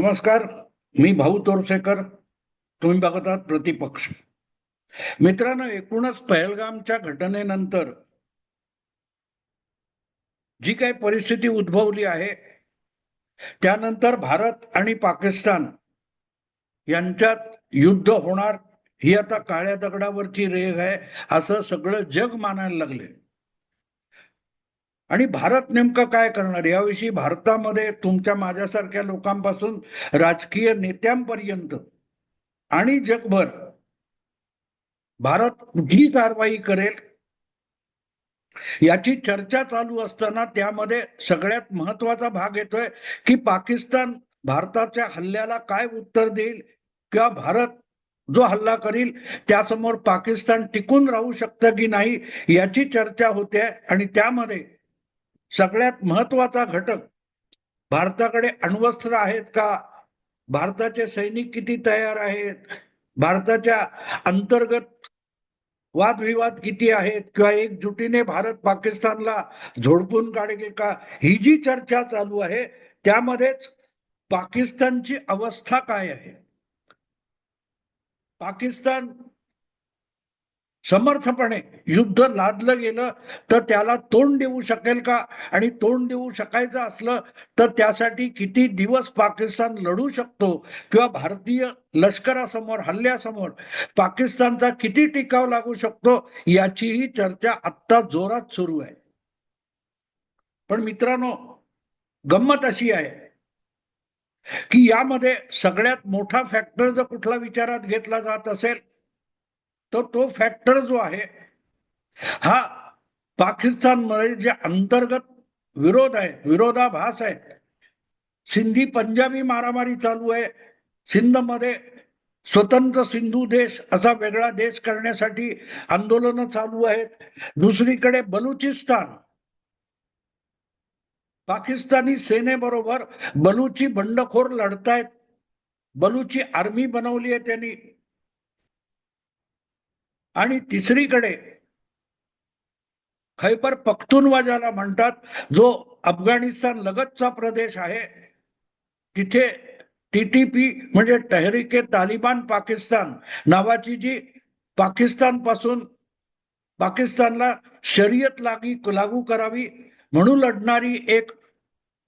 नमस्कार मी भाऊ तोरसेकर तुम्ही बघत आहात प्रतिपक्ष. मित्रांनो एकूणच पहलगामच्या घटनेनंतर जी काही परिस्थिती उद्भवली आहे त्यानंतर भारत आणि पाकिस्तान यांच्यात युद्ध होणार ही आता काळ्या दगडावरची रेग आहे असं सगळं जग मानायला लागले आणि भारत नेमकं काय करणार? याविषयी भारतामध्ये तुमच्या माझ्यासारख्या लोकांपासून राजकीय नेत्यांपर्यंत आणि जगभर भारत कुठली कारवाई करेल याची चर्चा चालू असताना त्यामध्ये सगळ्यात महत्त्वाचा भाग येतोय की पाकिस्तान भारताच्या हल्ल्याला काय उत्तर देईल किंवा भारत जो हल्ला करील त्यासमोर पाकिस्तान टिकून राहू शकतं की नाही याची चर्चा होते आणि त्यामध्ये सगळ्यात महत्त्वाचा घटक भारताकडे अण्वस्त्र आहेत का? भारताचे सैनिक किती तयार आहेत? भारताच्या अंतर्गत वादविवाद किती आहेत? किंवा एकजुटीने भारत पाकिस्तानला झोडपून काढेल का? ही जी चर्चा चालू आहे त्यामध्येच पाकिस्तानची अवस्था काय आहे? पाकिस्तान समर्थपणे युद्ध लादलं गेलं तर त्याला तोंड देऊ शकेल का? आणि तोंड देऊ शकायचं असलं तर त्यासाठी किती दिवस पाकिस्तान लढू शकतो? किंवा भारतीय लष्करासमोर हल्ल्यासमोर पाकिस्तानचा किती टिकाव लागू शकतो? याचीही चर्चा आत्ता जोरात सुरू आहे. पण मित्रांनो गंमत अशी आहे की यामध्ये सगळ्यात मोठा फॅक्टर जर कुठला विचारात घेतला जात असेल तर तो फॅक्टर जो आहे हा पाकिस्तानमध्ये जे अंतर्गत विरोध आहे विरोधाभास आहे सिंधी पंजाबी मारामारी चालू आहे सिंधमध्ये स्वतंत्र सिंधू देश असा वेगळा देश करण्यासाठी आंदोलनं चालू आहेत. दुसरीकडे बलुचिस्तान. पाकिस्तानी सेनेबरोबर बलुची बंडखोर लढतायत. बलुची आर्मी बनवली आहे त्यांनी. आणि तिसरीकडे खैबर पख्तुनवा ज्याला म्हणतात जो अफगाणिस्तान लगतचा प्रदेश आहे तिथे टीटीपी म्हणजे तहरीके तालिबान पाकिस्तान नावाची जी पाकिस्तानपासून पाकिस्तानला शर्यत लागी लागू करावी म्हणून लढणारी एक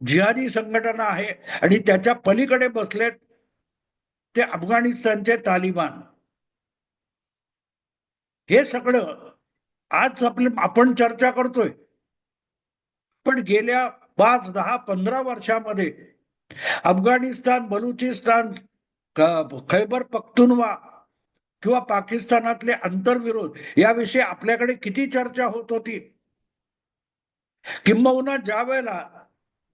जिहादी संघटना आहे आणि त्याच्या पलीकडे बसलेत ते अफगाणिस्तानचे तालिबान. हे सगळं आज आपले आपण चर्चा करतोय. पण गेल्या पाच दहा पंधरा वर्षामध्ये अफगाणिस्तान बलुचिस्तान खैबर पख्तुनवा किंवा पाकिस्तानातले आंतरविरोध याविषयी आपल्याकडे किती चर्चा होत होती? किंबहुना ज्या वेळेला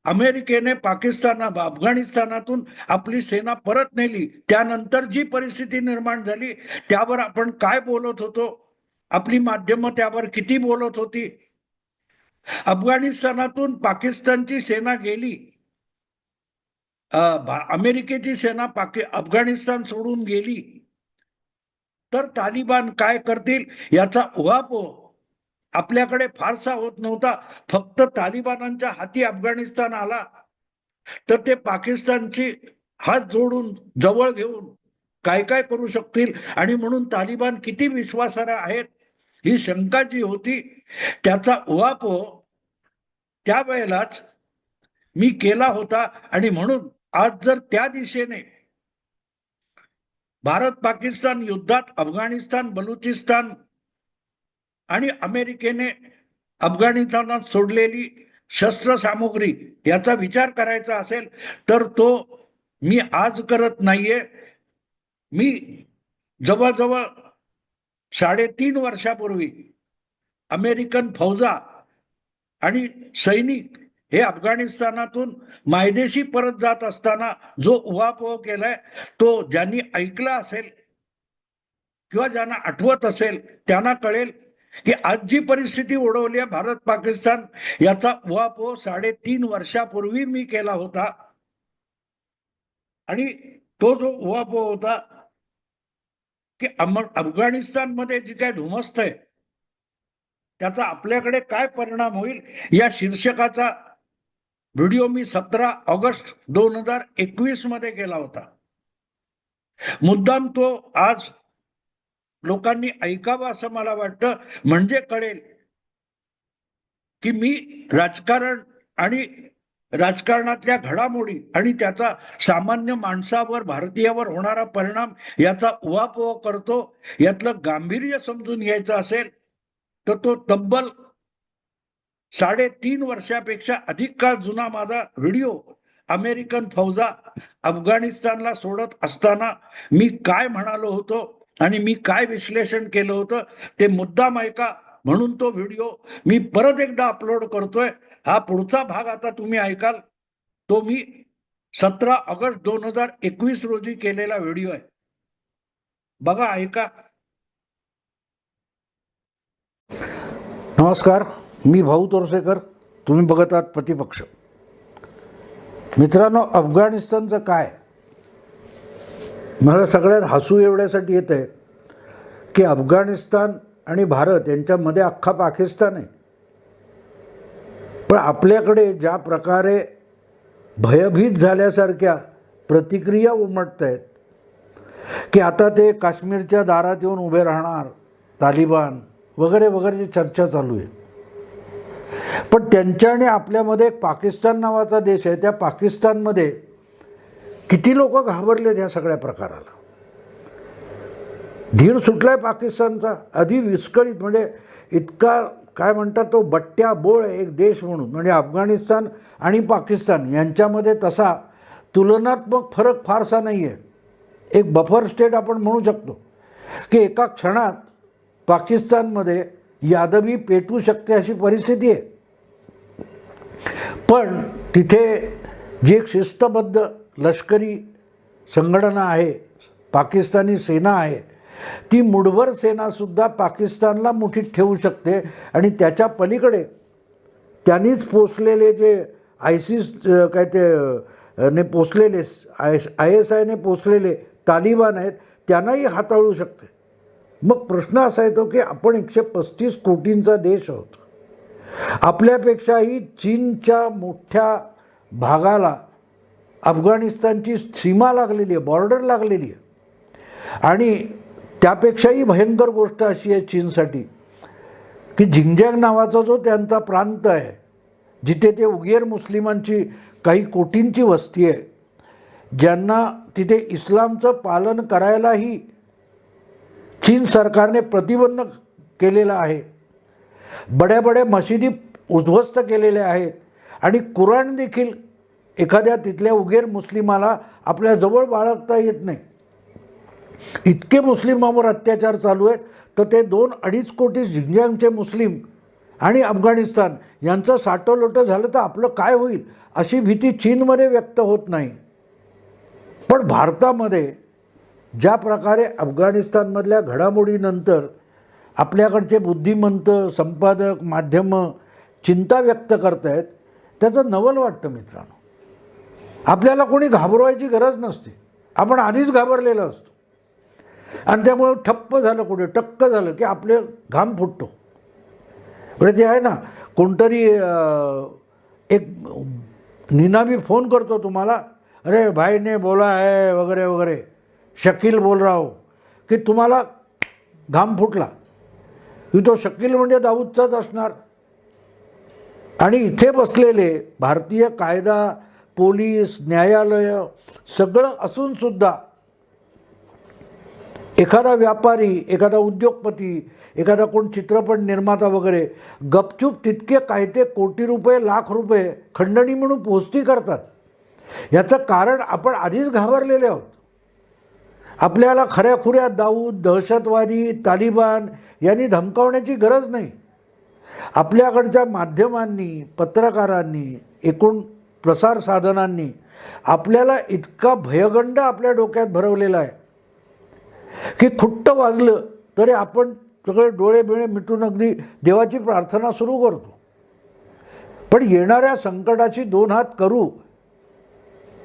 अमेरिकेने पाकिस्ताना अफगाणिस्तानातून आपली सेना परत नेली त्यानंतर जी परिस्थिती निर्माण झाली त्यावर आपण काय बोलत होतो? आपली माध्यमं त्यावर किती बोलत होती? अफगाणिस्तानातून पाकिस्तानची सेना गेली. अमेरिकेची सेना पाकि अफगाणिस्तान सोडून गेली. तर तालिबान काय करतील याचा उहापोह हो. आपल्याकडे फारसा होत नव्हता. फक्त तालिबानांच्या हाती अफगाणिस्तान आला. तर ते पाकिस्तानची हात जोडून जवळ घेऊन काय काय करू शकतील? आणि म्हणून तालिबान किती विश्वासार्ह आहेत? ही शंका जी होती त्याचा उहापोह हो, त्यावेळेलाच मी केला होता आणि म्हणून आज जर त्या दिशेने भारत पाकिस्तान युद्धात अफगाणिस्तान बलुचिस्तान आणि अमेरिकेने अफगाणिस्तानात सोडलेली शस्त्र सामुग्री याचा विचार करायचा असेल तर तो मी आज करत नाहीये. मी जवळजवळ साडेतीन वर्षापूर्वी अमेरिकन फौजा आणि सैनिक हे अफगाणिस्तानातून मायदेशी परत जात असताना जो उहापोह केलाय तो ज्यांनी ऐकला असेल किंवा ज्यांना आठवत असेल त्यांना कळेल की आज जी परिस्थिती ओढवली आहे भारत पाकिस्तान याचा उहापोह साडेतीन वर्षापूर्वी मी केला होता. आणि तो जो उहापोह होता की अफगाणिस्तानमध्ये जी काय धुमस्त आहे त्याचा आपल्याकडे काय परिणाम होईल? या शीर्षकाचा व्हिडिओ मी सतरा ऑगस्ट दोन हजार एकवीसमध्ये केला होता. मुद्दाम तो आज लोकांनी ऐकावा असं मला वाटतं. म्हणजे कळेल की मी राजकारण आणि राजकारणातल्या घडामोडी आणि त्याचा सामान्य माणसावर भारतीयावर होणारा परिणाम याचा उहापोह करतो यातलं गांभीर्य समजून घ्यायचं असेल तर तो तब्बल साडेतीन वर्षापेक्षा अधिक काळ जुना माझा व्हिडिओ अमेरिकन फौजा अफगाणिस्तानला सोडत असताना मी काय म्हणालो होतो आणि मी काय विश्लेषण केलं होतं ते मुद्दाम ऐका म्हणून तो व्हिडिओ मी परत एकदा अपलोड करतोय. हा पुढचा भाग आता तुम्ही ऐकाल. तो मी सतरा ऑगस्ट दोन हजार एकवीस रोजी केलेला व्हिडिओ आहे. बघा ऐका. नमस्कार मी भाऊ तोरसेकर. तुम्ही बघत आहात प्रतिपक्ष. मित्रांनो अफगाणिस्तानचं काय? मला सगळ्यात हसू एवढ्यासाठी येत आहे की अफगाणिस्तान आणि भारत यांच्यामध्ये अख्खा पाकिस्तान आहे. पण आपल्याकडे ज्या प्रकारे भयभीत झाल्यासारख्या प्रतिक्रिया उमटत आहेत की आता ते काश्मीरच्या दारात येऊन उभे राहणार तालिबान वगैरे वगैरेची चर्चा चालू आहे. पण त्यांच्या आणि आपल्यामध्ये एक पाकिस्तान नावाचा देश आहे. त्या पाकिस्तानमध्ये किती लोक घाबरलेत ह्या सगळ्या प्रकाराला? धीर सुटला आहे पाकिस्तानचा आधी विस्कळीत म्हणजे इतका काय म्हणतात तो? बट्ट्या बोळ एक देश म्हणून. म्हणजे अफगाणिस्तान आणि पाकिस्तान यांच्यामध्ये तसा तुलनात्मक फरक फारसा नाही आहे एक बफर स्टेट आपण म्हणू शकतो की एका क्षणात पाकिस्तानमध्ये यादवी पेटू शकते अशी परिस्थिती आहे. पण तिथे जी एक शिस्तबद्ध लष्करी संघटना आहे पाकिस्तानी सेना आहे ती मुठभर सेनासुद्धा पाकिस्तानला मुठीत ठेवू शकते आणि त्याच्या पलीकडे त्यांनीच पोचलेले जे आयसिस काय ते ने पोचलेले आय आय एस आयने पोचलेले तालिबान आहेत त्यांनाही हाताळू शकते. मग प्रश्न असा येतो की आपण एकशे पस्तीस कोटींचा देश आहोत. आपल्यापेक्षाही चीनच्या मोठ्या भागाला अफगाणिस्तानची सीमा लागलेली आहे बॉर्डर लागलेली आहे. आणि त्यापेक्षाही भयंकर गोष्ट अशी आहे चीनसाठी की झिंगजॅग नावाचा जो त्यांचा प्रांत आहे जिथे ते उगेर मुस्लिमांची काही कोटींची वस्ती आहे ज्यांना तिथे इस्लामचं पालन करायलाही चीन सरकारने प्रतिबंध केलेला आहे. बड्या बड्या मशिदी उद्ध्वस्त केलेल्या आहेत आणि कुराण देखील एखाद्या तिथल्या उगेर मुस्लिमाला आपल्या जवळ बाळगता येत नाही. इतके मुस्लिमांवर अत्याचार चालू आहेत तर ते दोन अडीच कोटी झिंजांगचे मुस्लिम आणि अफगाणिस्तान यांचं साठोलोटं झालं तर आपलं काय होईल अशी भीती चीनमध्ये व्यक्त होत नाही. पण भारतामध्ये ज्या प्रकारे अफगाणिस्तानमधल्या घडामोडीनंतर आपल्याकडचे बुद्धिमंत संपादक माध्यमं चिंता व्यक्त करत आहेत त्याचं नवल वाटतं मित्रांनो. आपल्याला कोणी घाबरवायची गरज नसते. आपण आधीच घाबरलेलं असतो. आणि त्यामुळं ठप्प झालं कुठे? टक्क झालं की आपले घाम फुटतो. म्हणजे ते आहे ना कोणतरी एक निनामी फोन करतो तुम्हाला अरे भाईने बोला आहे वगैरे वगैरे. शकील बोल रहा हो. की तुम्हाला घाम फुटला. की तो शकील म्हणजे दाऊदचाच असणार. आणि इथे बसलेले भारतीय कायदा पोलीस न्यायालय सगळं असूनसुद्धा एखादा व्यापारी एखादा उद्योगपती एखादा कोण चित्रपट निर्माता वगैरे गपचूप तितके काय ते कोटी रुपये लाख रुपये खंडणी म्हणून पोहोचती करतात. याचं कारण आपण आधीच घाबरलेले आहोत. आपल्याला खऱ्याखुऱ्या दाऊद दहशतवादी तालिबान यांनी धमकावण्याची गरज नाही. आपल्याकडच्या माध्यमांनी पत्रकारांनी एकूण प्रसार साधनांनी आपल्याला इतका भयगंड आपल्या डोक्यात भरवलेला आहे. की खुट्ट वाजलं तरी आपण सगळे डोळे बिळे मिटून अगदी देवाची प्रार्थना सुरू करतो. पण येणाऱ्या संकटाची दोन हात करू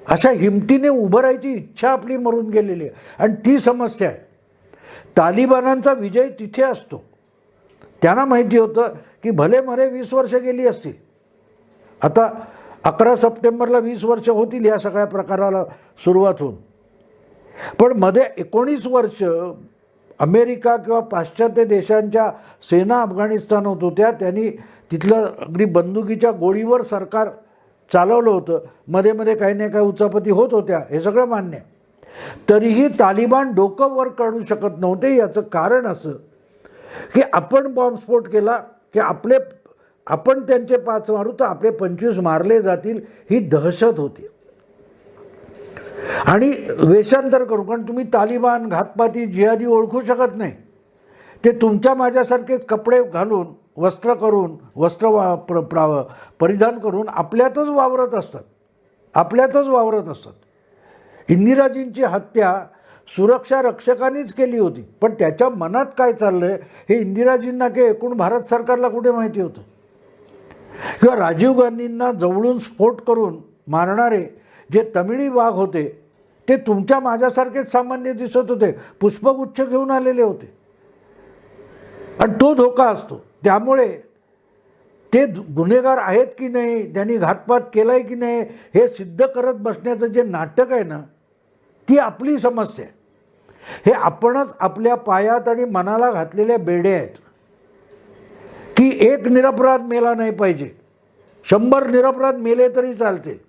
अशा हिमतीने उभं राहायची इच्छा आपली मरून गेलेली आहे. आणि ती समस्या आहे. तालिबानांचा विजय तिथे असतो. त्यांना माहिती होतं की भले मरे वीस वर्ष गेली असतील. आता अकरा सप्टेंबरला वीस वर्ष होतील या सगळ्या प्रकाराला सुरुवात होऊन. पण मध्ये एकोणीस वर्ष अमेरिका किंवा पाश्चात्य देशांच्या सेना अफगाणिस्तान होत होत्या त्यांनी तिथलं अगदी बंदुकीच्या गोळीवर सरकार चालवलं होतं. मध्ये मध्ये काही ना काही उचापती होत होत्या हे सगळं मान्य आहे. तरीही तालिबान डोकं वर काढू शकत नव्हते याचं कारण असं की आपण बॉम्बस्फोट केला की आपले आपण त्यांचे पाच मारू तर आपले पंचवीस मारले जातील ही दहशत होती. आणि वेषांतर करू कारण तुम्ही तालिबान घातपाती जिहादी ओळखू शकत नाही. ते तुमच्या माझ्यासारखेच कपडे घालून वस्त्र करून वस्त्र वा प्र प्रा परिधान करून आपल्यातच वावरत असतात. आपल्यातच वावरत असतात. इंदिराजींची हत्या सुरक्षा रक्षकांनीच केली होती. पण त्याच्या मनात काय चाललं आहे हे इंदिराजींना की एकूण भारत सरकारला कुठे माहिती होतं? किंवा राजीव गांधींना जवळून स्फोट करून मारणारे जे तमिळी वाघ होते ते तुमच्या माझ्यासारखेच सामान्य दिसत होते. पुष्पगुच्छ घेऊन आलेले होते. आणि तो धोका असतो. त्यामुळे ते गुन्हेगार आहेत की नाही त्यांनी घातपात केला आहे की नाही हे सिद्ध करत बसण्याचं जे नाटक आहे ना ती आपली समस्या आहे. हे आपणच आपल्या पायात आणि मनाला घातलेल्या बेड्या आहेत. की एक निरपराध मेला नाही पाहिजे. शंभर निरपराध मेले तरी चालते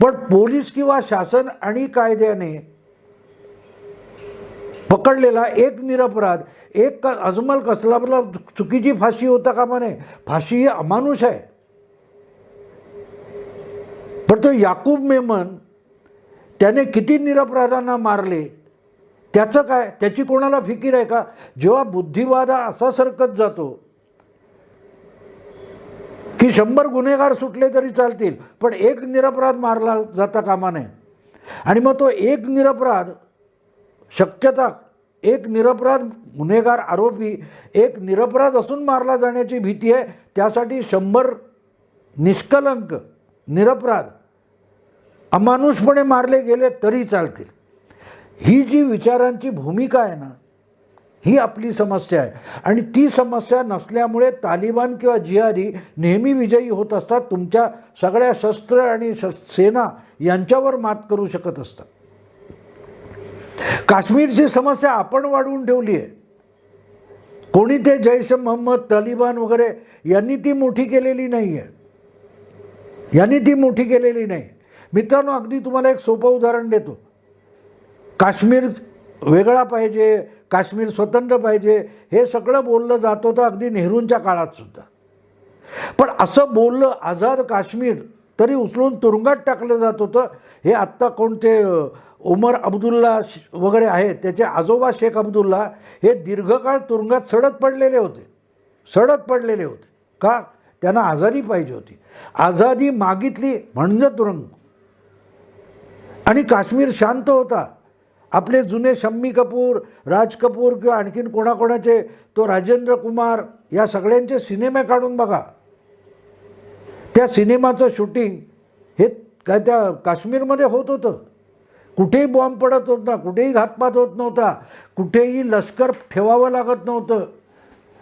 पण पोलीस किंवा शासन आणि कायद्याने पकडलेला एक निरपराध एक का अजमल कसलाबला चुकीची फाशी होता कामा नये. फाशी ही अमानुष आहे. पण तो याकूब मेमन त्याने किती निरपराधांना मारले? त्याचं काय? त्याची कोणाला फिकीर आहे का? जेव्हा बुद्धिवाद असा सरकत जातो की शंभर गुन्हेगार सुटले तरी चालतील पण एक निरपराध मारला जाता कामा नये. आणि मग तो एक निरपराध शक्यता एक निरपराध गुन्हेगार आरोपी एक निरपराध असून मारला जाण्याची भीती आहे त्यासाठी शंभर निष्कलंक निरपराध अमानुषपणे मारले गेले तरी चालतील. ही जी विचारांची भूमिका आहे ना ही आपली समस्या आहे. आणि ती समस्या नसल्यामुळे तालिबान किंवा जिहारी नेहमी विजयी होत असतात. तुमच्या सगळ्या शस्त्र आणि सेना यांच्यावर मात करू शकत असतात. काश्मीरची समस्या आपण वाढवून ठेवली आहे. कोणी ते जैश मोहम्मद तालिबान वगैरे यांनी ती मोठी केलेली नाही आहे यांनी ती मोठी केलेली नाही. मित्रांनो अगदी तुम्हाला एक सोपं उदाहरण देतो. काश्मीर वेगळा पाहिजे काश्मीर स्वतंत्र पाहिजे हे सगळं बोललं जात होतं अगदी नेहरूंच्या काळात सुद्धा. पण असं बोललं आझाद काश्मीर तरी उचलून तुरुंगात टाकलं जात होतं. हे आत्ता कोणते उमर अब्दुल्ला वगैरे आहेत त्याचे आजोबा शेख अब्दुल्ला हे दीर्घकाळ तुरुंगात सडत पडलेले होते. सडत पडलेले होते. का? त्यांना आझादी पाहिजे होती. आझादी मागितली म्हणजे तुरुंग. आणि काश्मीर शांत होता. आपले जुने शम्मी कपूर राज कपूर किंवा आणखीन कोणाकोणाचे तो राजेंद्र कुमार या सगळ्यांचे सिनेमे काढून बघा. त्या सिनेमाचं शूटिंग हे काय त्या काश्मीरमध्ये होत होतं. कुठेही बॉम्ब पडत होता कुठेही घातपात होत नव्हता कुठेही लष्कर ठेवावं लागत नव्हतं.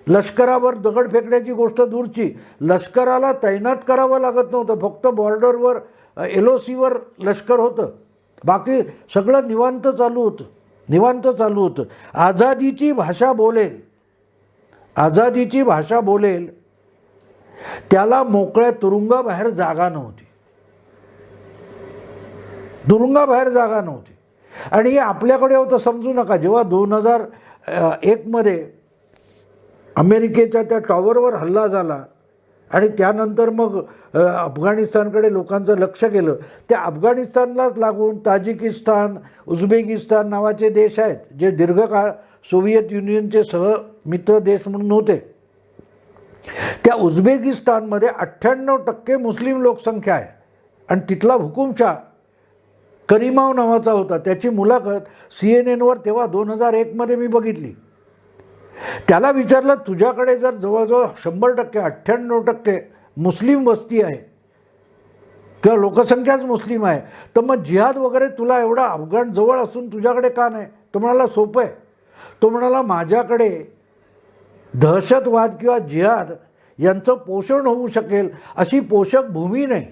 लष्करावर दगड फेकण्याची गोष्ट दूरची लष्कराला तैनात करावं लागत नव्हतं फक्त बॉर्डरवर एल ओ सीवर लष्कर होतं. बाकी सगळं निवांत चालू होतं. निवांत चालू होतं. आझादीची भाषा बोलेल. आझादीची भाषा बोलेल. त्याला मोकळ्या तुरुंगाबाहेर जागा नव्हती. तुरुंगाबाहेर जागा नव्हती. आणि हे आपल्याकडे होतं समजू नका. जेव्हा दोन हजार एकमध्ये अमेरिकेच्या त्या टॉवरवर हल्ला झाला आणि त्यानंतर मग अफगाणिस्तानकडे लोकांचं लक्ष गेलं. त्या अफगाणिस्तानलाच लागून ताजिकिस्तान उझबेकिस्तान नावाचे देश आहेत जे दीर्घकाळ सोव्हिएत युनियनचे सह मित्र देश म्हणून होते. त्या उझबेकिस्तानमध्ये अठ्ठ्याण्णव टक्के मुस्लिम लोकसंख्या आहे. आणि तिथला हुकुमशाह करीमाव नावाचा होता. त्याची मुलाखत सी एन एनवर तेव्हा दोन हजार एकमध्ये मी बघितली. त्याला विचारलं तुझ्याकडे जर जवळजवळ शंभर टक्के अठ्ठ्याण्णव टक्के मुस्लिम वस्ती आहे किंवा लोकसंख्याच मुस्लिम आहे तर मग जिहाद वगैरे तुला एवढा अफगाण जवळ असून तुझ्याकडे का नाही? तो म्हणाला सोपं आहे. तो म्हणाला माझ्याकडे दहशतवाद किंवा जिहाद यांचं पोषण होऊ शकेल अशी पोषक भूमी नाही.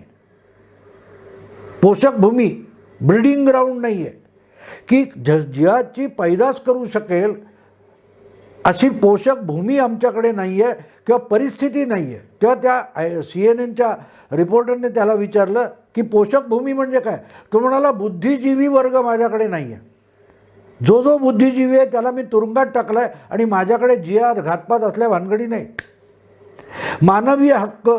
पोषक भूमी ब्रिडिंग ग्राउंड नाही आहे की ज जिहादची पैदास करू शकेल अशी पोषक भूमी आमच्याकडे नाही आहे किंवा परिस्थिती नाही आहे तेव्हा त्या सी एन एनच्या रिपोर्टरने त्याला विचारलं की पोषक भूमी म्हणजे काय? तो म्हणाला बुद्धिजीवी वर्ग माझ्याकडे नाही आहे जो जो बुद्धिजीवी आहे त्याला मी तुरुंगात टाकला आहे आणि माझ्याकडे जिहाद घातपात असल्या भानगडी नाही. मानवीय हक्क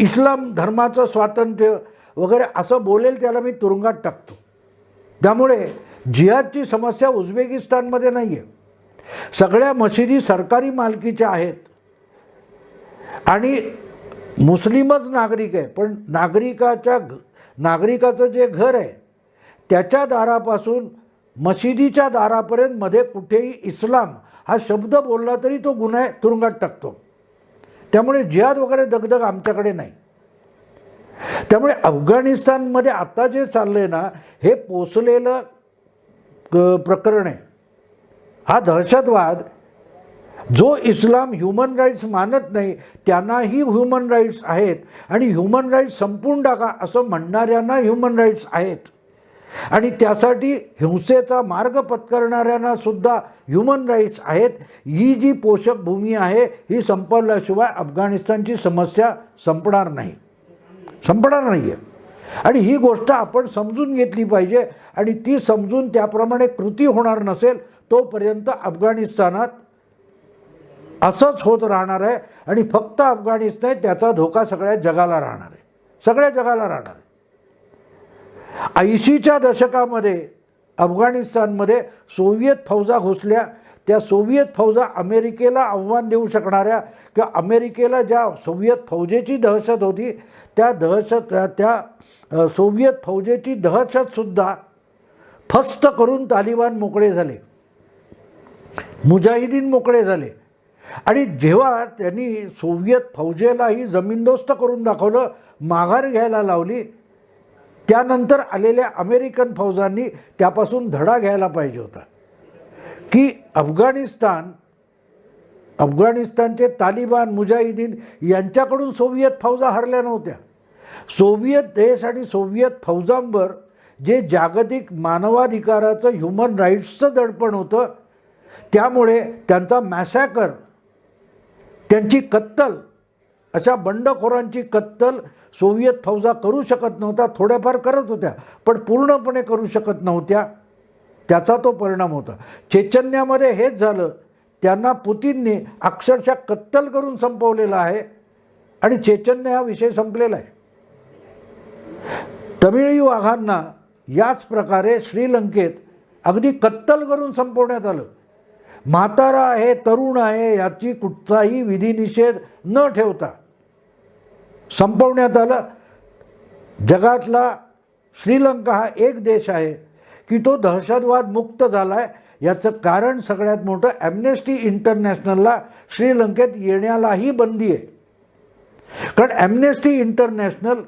इस्लाम धर्माचं स्वातंत्र्य वगैरे असं बोलेल त्याला मी तुरुंगात टाकतो. त्यामुळे जिहादची समस्या उझबेकिस्तानमध्ये नाही आहे सगळ्या मशिदी सरकारी मालकीच्या आहेत. आणि मुस्लिमच नागरिक आहे पण नागरिकाच्या घ नागरिकाचं जे घर आहे त्याच्या दारापासून मशिदीच्या दारापर्यंत मध्ये कुठेही इस्लाम हा शब्द बोलला तरी तो गुन्हा आहे तुरुंगात टाकतो. त्यामुळे जिहाद वगैरे दगदग आमच्याकडे नाही. त्यामुळे अफगाणिस्तानमध्ये आत्ता जे चाललं आहे ना हे पोचलेलं क- प्रकरण आहे. हा दहशतवाद जो इस्लाम ह्युमन राईट्स मानत नाही त्यांनाही ह्युमन राईट्स आहेत आणि ह्युमन राईट्स संपून टाका असं म्हणणाऱ्यांना ह्युमन राईट्स आहेत. आणि त्यासाठी हिंसेचा मार्ग पत्करणाऱ्यांना सुद्धा ह्युमन राईट्स आहेत. ही जी पोषक भूमी आहे ही संपवल्याशिवाय अफगाणिस्तानची समस्या संपणार नाही. संपणार नाही आहे आणि ही गोष्ट आपण समजून घेतली पाहिजे आणि ती समजून त्याप्रमाणे कृती होणार नसेल तोपर्यंत अफगाणिस्तानात असंच होत राहणार आहे आणि फक्त अफगाणिस्तान त्याचा धोका सगळ्या जगाला राहणार आहे. सगळ्या जगाला राहणार आहे. ऐंशीच्या दशकामध्ये अफगाणिस्तानमध्ये सोव्हिएत फौजा घुसल्या. त्या सोव्हिएत फौजा अमेरिकेला आव्हान देऊ शकणाऱ्या किंवा अमेरिकेला ज्या सोव्हिएत फौजेची दहशत होती त्या दहशत त्या- सोव्हिएत फौजेची दहशतसुद्धा फस्त करून तालिबान मोकळे झाले. मुजाहिदीन मोकळे झाले. आणि जेव्हा त्यांनी सोव्हिएत फौजेलाही जमीनदोस्त करून दाखवलं माघार घ्यायला लावली त्यानंतर आलेल्या अमेरिकन फौजांनी त्यापासून धडा घ्यायला पाहिजे होता. की अफगाणिस्तान अफगाणिस्तानचे तालिबान मुजाहिदीन यांच्याकडून सोव्हिएत फौजा हरल्या नव्हत्या. सोव्हिएत देश आणि सोव्हिएत फौजांवर जे जागतिक मानवाधिकाराचं ह्युमन राईट्सचं दडपण होतं त्यामुळे त्यांचा मॅसॅकर त्यांची कत्तल अशा बंडखोरांची कत्तल सोव्हिएत फौजा करू शकत नव्हता थोड्याफार करत होत्या पण पूर्णपणे करू शकत नव्हत्या त्याचा तो परिणाम होता. चेचन्यामध्ये हेच झालं त्यांना पुतीनने अक्षरशः कत्तल करून संपवलेलं आहे आणि चेचन्य हा विषय संपलेला आहे. तमिळी वाघांना याच प्रकारे श्रीलंकेत अगदी कत्तल करून संपवण्यात आलं. म्हातारा आहे तरुण आहे याची कुठचाही विधिनिषेध न ठेवता संपवण्यात आलं. जगातला श्रीलंका हा एक देश आहे की तो दहशतवाद मुक्त झाला आहे याचं कारण सगळ्यात मोठं ॲम्नेस्टी इंटरनॅशनलला श्रीलंकेत येण्यालाही बंदी आहे. कारण ॲम्नेस्टी इंटरनॅशनल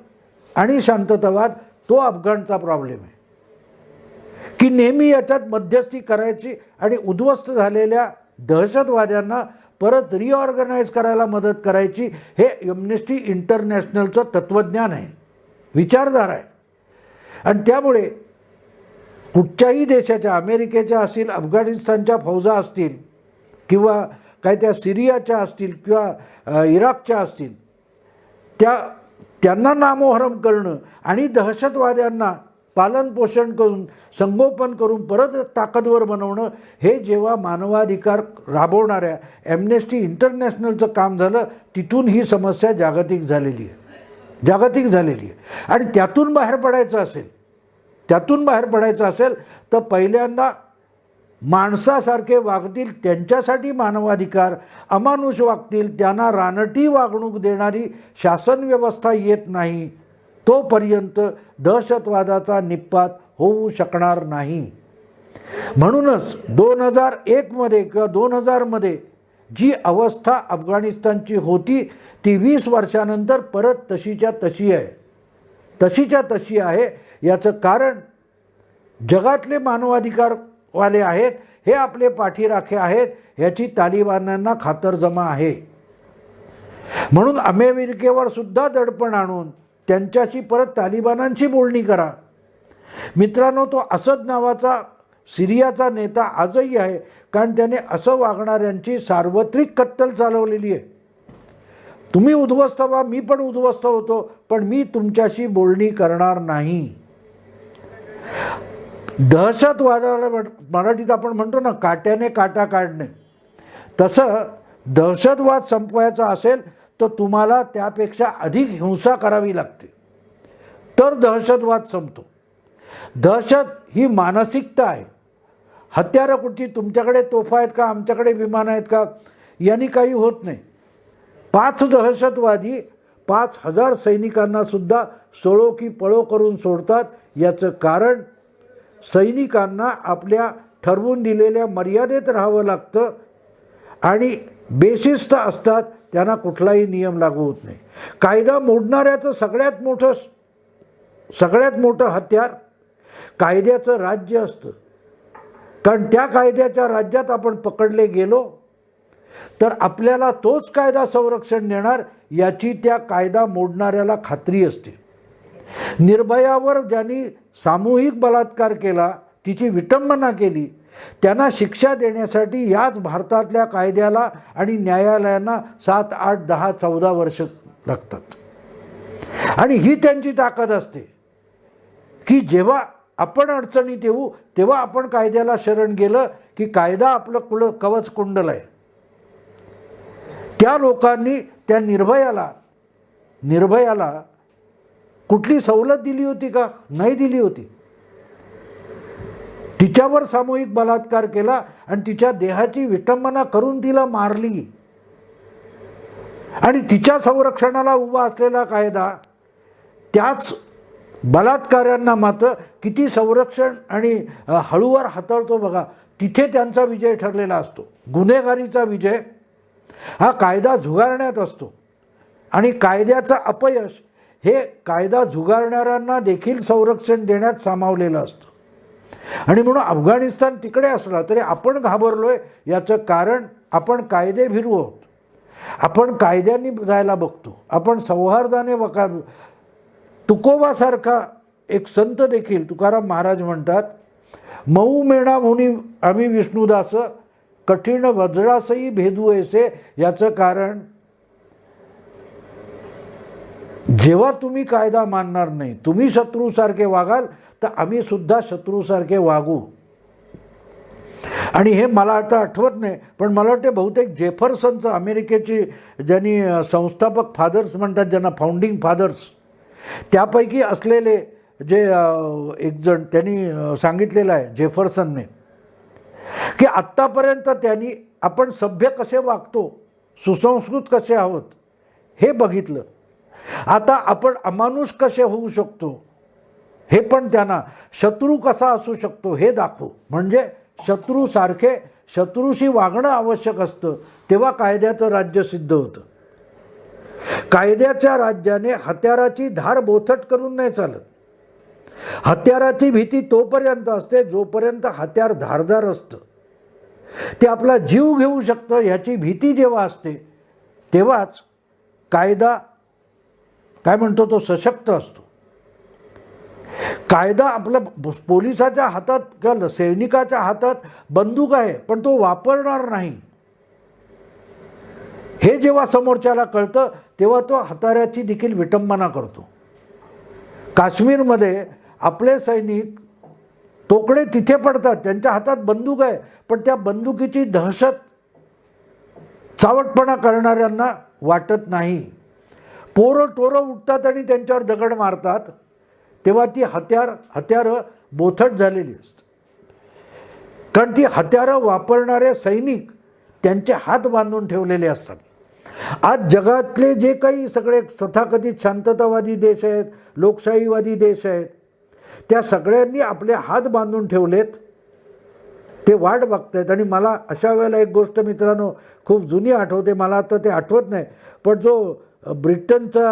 आणि शांततावाद तो अफगाणचा प्रॉब्लेम आहे. की नेहमी याच्यात मध्यस्थी करायची आणि उद्ध्वस्त झालेल्या दहशतवाद्यांना परत रिऑर्गनाईज करायला मदत करायची हे एमनेस्टी इंटरनॅशनलचं तत्त्वज्ञान आहे. विचारधारा आहे. आणि त्यामुळे कुठच्याही देशाच्या अमेरिकेच्या असतील अफगाणिस्तानच्या फौजा असतील किंवा काय त्या सिरियाच्या असतील किंवा इराकच्या असतील त्या त्यांना नामोहरम करणं आणि दहशतवाद्यांना पालनपोषण करून संगोपन करून परत ताकदवर बनवणं हे जेव्हा मानवाधिकार राबवणाऱ्या ॲम्नेस्टी इंटरनॅशनलचं काम झालं तिथून ही समस्या जागतिक झालेली आहे. जागतिक झालेली आहे. आणि त्यातून बाहेर पडायचं असेल त्यातून बाहेर पडायचं असेल तर पहिल्यांदा माणसासारखे वागतील त्यांच्यासाठी मानवाधिकार अमानुष वागतील त्यांना रानटी वागणूक देणारी शासन व्यवस्था येत नाही. तोपर्यंत दहशतवादाचा निपात होऊ शकणार नाही. म्हणूनच दोन हजार एकमध्ये किंवा दोन हजारमध्ये जी अवस्था अफगाणिस्तानची होती ती वीस वर्षानंतर परत तशीच्या तशी आहे. तशीच्या तशी आहे. याचं कारण जगातले मानवाधिकारवाले आहेत हे आपले पाठीराखे आहेत ह्याची तालिबानांना खातरजमा आहे. म्हणून अमेरिकेवर सुद्धा दडपण आणून त्यांच्याशी परत तालिबानांशी बोलणी करा. मित्रांनो तो असद नावाचा सिरियाचा नेता आजही आहे कारण त्याने असं वागणाऱ्यांची सार्वत्रिक कत्तल चालवलेली आहे. तुम्ही उद्ध्वस्त व्हा मी पण उद्ध्वस्त होतो पण मी तुमच्याशी बोलणी करणार नाही. दहशतवादाला मराठीत आपण म्हणतो ना काट्याने काटा काढणे. तसं दहशतवाद संपवायचा असेल तर तुम्हाला त्यापेक्षा अधिक हिंसा करावी लागते. तर दहशतवाद संपतो. दहशत ही मानसिकता आहे. हत्यारं कुठची तुमच्याकडे तोफा आहेत का? आमच्याकडे विमान आहेत का? यांनी काही होत नाही. पाच दहशतवादी पाच हजार सैनिकांनासुद्धा सोळो की पळो करून सोडतात. याचं कारण सैनिकांना आपल्या ठरवून दिलेल्या मर्यादेत राहावं लागतं आणि बेशिस्त असतात त्यांना कुठलाही नियम लागू होत नाही. कायदा मोडणाऱ्याचं सगळ्यात मोठं सगळ्यात मोठं हत्यार कायद्याचं राज्य असतं. कारण त्या कायद्याच्या राज्यात आपण पकडले गेलो तर आपल्याला तोच कायदा संरक्षण देणार याची त्या कायदा मोडणाऱ्याला खात्री असते. निर्भयावर ज्यांनी सामूहिक बलात्कार केला तिची विटंबना केली त्यांना शिक्षा देण्यासाठी याच भारतातल्या कायद्याला आणि न्यायालयांना सात आठ दहा चौदा वर्ष लागतात. आणि ही त्यांची ताकद असते की जेव्हा आपण अडचणीत येऊ तेव्हा आपण कायद्याला शरण गेलं की कायदा आपलं कुल कवच कुंडल आहे. त्या लोकांनी त्या निर्भयाला निर्भयाला कुठली सवलत दिली होती का? नाही दिली होती. तिच्यावर सामूहिक बलात्कार केला आणि तिच्या देहाची विटंबना करून तिला मारली. आणि तिच्या संरक्षणाला उभा असलेला कायदा त्याच बलात्काऱ्यांना मात्र किती संरक्षण आणि हळूवर हळूवार हाताळतो बघा. तिथे त्यांचा विजय ठरलेला असतो. गुन्हेगारीचा विजय. हा कायदा झुगारण्यात असतो. आणि कायद्याचं अपयश हे कायदा झुगारणाऱ्यांना देखील संरक्षण देण्यात सामावलेलं असतं. आणि म्हणून अफगाणिस्तान तिकडे असला तरी आपण घाबरलो आहे याचं कारण आपण कायदे भिरू आहोत. आपण कायद्यांनी जायला बघतो. आपण सौहार्दाने वकार तुकोबासारखा एक संत देखील तुकाराम महाराज म्हणतात मऊ मेणा म्हणून आम्ही विष्णुदास कठीण वज्रासही भेदू ऐसे याचं कारण जेव्हा तुम्ही कायदा मानणार नाही तुम्ही शत्रूसारखे वागाल तर आम्ही सुद्धा शत्रूसारखे वागू. आणि हे मला आता आठवत नाही पण मला वाटते बहुतेक जेफरसनचं अमेरिकेची ज्यांनी संस्थापक फादर्स म्हणतात ज्यांना फाउंडिंग फादर्स त्यापैकी असलेले जे एकजण एक जण त्यांनी सांगितलेलं आहे जेफरसनने की आत्तापर्यंत त्यांनी आपण सभ्य कसे वागतो सुसंस्कृत कसे आहोत हे बघितलं. आता आपण अमानुष कसे होऊ शकतो? हे पण त्यांना शत्रू कसा असू शकतो हे दाखवू. म्हणजे शत्रूसारखे शत्रूशी वागणं आवश्यक असतं. तेव्हा कायद्याचं राज्य सिद्ध होतं. कायद्याच्या राज्याने हत्याराची धार बोथट करून नाही चालत. हत्याराची भीती तोपर्यंत असते जोपर्यंत हत्यार धारदार असतं. ते आपला जीव घेऊ शकतं ह्याची भीती जेव्हा असते तेव्हाच कायदा काय म्हणतो तो? सशक्त असतो. कायदा आपल्या पोलिसाच्या हातात किंवा सैनिकाच्या हातात बंदूक आहे पण तो वापरणार नाही. हे जेव्हा समोरच्याला कळतं तेव्हा तो हाताऱ्याची देखील विटंबना करतो. काश्मीरमध्ये आपले सैनिक तोकडे तिथे पडतात त्यांच्या हातात बंदूक आहे पण त्या बंदुकीची दहशत चावटपणा करणाऱ्यांना वाटत नाही. पोरं टोरं उठतात आणि त्यांच्यावर दगड मारतात तेव्हा ती हत्यार हत्यारं बोथट झालेली असतात. कारण ती हत्यारं वापरणारे सैनिक त्यांचे हात बांधून ठेवलेले असतात. आज जगातले जे काही सगळे तथाकथित शांततावादी देश आहेत लोकशाहीवादी देश आहेत त्या सगळ्यांनी आपले हात बांधून ठेवलेत ते वाट बघतायत. आणि मला अशा वेळेला एक गोष्ट मित्रांनो खूप जुनी आठवते. मला आता ते आठवत नाही पण जो ब्रिटनचा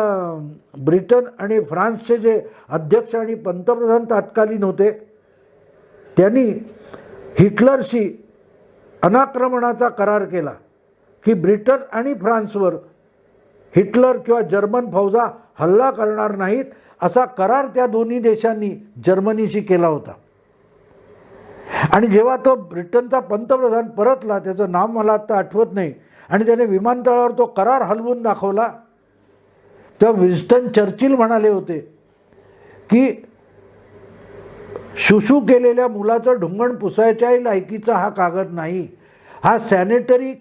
ब्रिटन आणि फ्रान्सचे जे अध्यक्ष आणि पंतप्रधान तत्कालीन होते त्यांनी हिटलरशी अनाक्रमणाचा करार केला की ब्रिटन आणि फ्रान्सवर हिटलर किंवा जर्मन फौजा हल्ला करणार नाहीत असा करार त्या दोन्ही देशांनी जर्मनीशी केला होता. आणि जेव्हा तो ब्रिटनचा पंतप्रधान परतला त्याचं नाव मला आत्ता आठवत नाही आणि त्याने विमानतळावर तो करार हलवून दाखवला तेव्हा विन्स्टन चर्चिल म्हणाले होते की शुशू केलेल्या मुलाचं ढुंगण पुसायच्याही लायकीचा हा कागद नाही. हा सॅनिटरी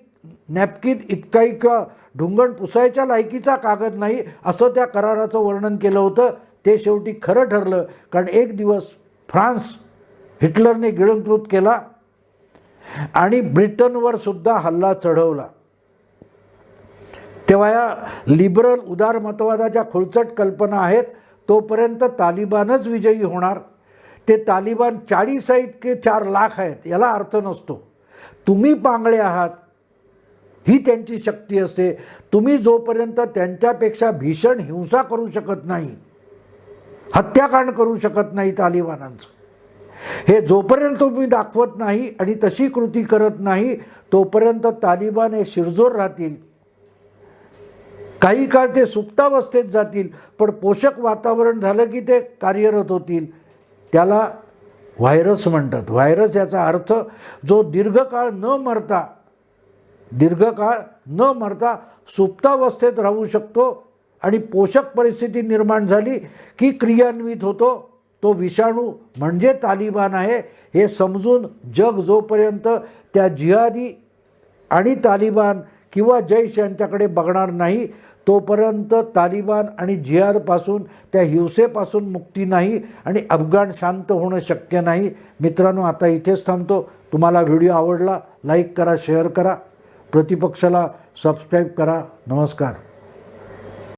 नॅपकिन इतकाही किंवा ढुंगण पुसायच्या लायकीचा कागद नाही असं त्या कराराचं वर्णन केलं होतं. ते शेवटी खरं ठरलं कारण एक दिवस फ्रान्स हिटलरने गिळंकृत केला आणि ब्रिटनवर सुद्धा हल्ला चढवला. तेव्हा या लिबरल उदारमतवादाच्या खुळचट कल्पना आहेत तोपर्यंत तालिबानच विजयी होणार. ते तालिबान चाळीस आहेत की चार लाख आहेत याला अर्थ नसतो. तुम्ही पांगळे आहात ही त्यांची शक्ती असते. तुम्ही जोपर्यंत त्यांच्यापेक्षा भीषण हिंसा करू शकत नाही हत्याकांड करू शकत नाही तालिबानांचं हे जोपर्यंत तुम्ही दाखवत नाही आणि तशी कृती करत नाही तोपर्यंत तालिबान हे शिरजोर राहतील. काही काळ ते सुप्तावस्थेत जातील पण पोषक वातावरण झालं की ते कार्यरत होतील. त्याला व्हायरस म्हणतात. व्हायरस याचा अर्थ जो दीर्घकाळ न मरता दीर्घकाळ न मरता सुप्तावस्थेत राहू शकतो आणि पोषक परिस्थिती निर्माण झाली की क्रियान्वित होतो तो विषाणू म्हणजे तालिबान आहे हे समजून जग जोपर्यंत त्या जिहादी आणि तालिबान किंवा जैश यांच्याकडे बघणार नाही तोपर्यंत तालिबान आणि जी आरपासून त्या हिंसेपासून मुक्ती नाही आणि अफगाण शांत होणं शक्य नाही. मित्रांनो आता इथेच थांबतो. तुम्हाला व्हिडिओ आवडला लाईक करा शेअर करा. प्रतिपक्षाला सबस्क्राईब करा. नमस्कार.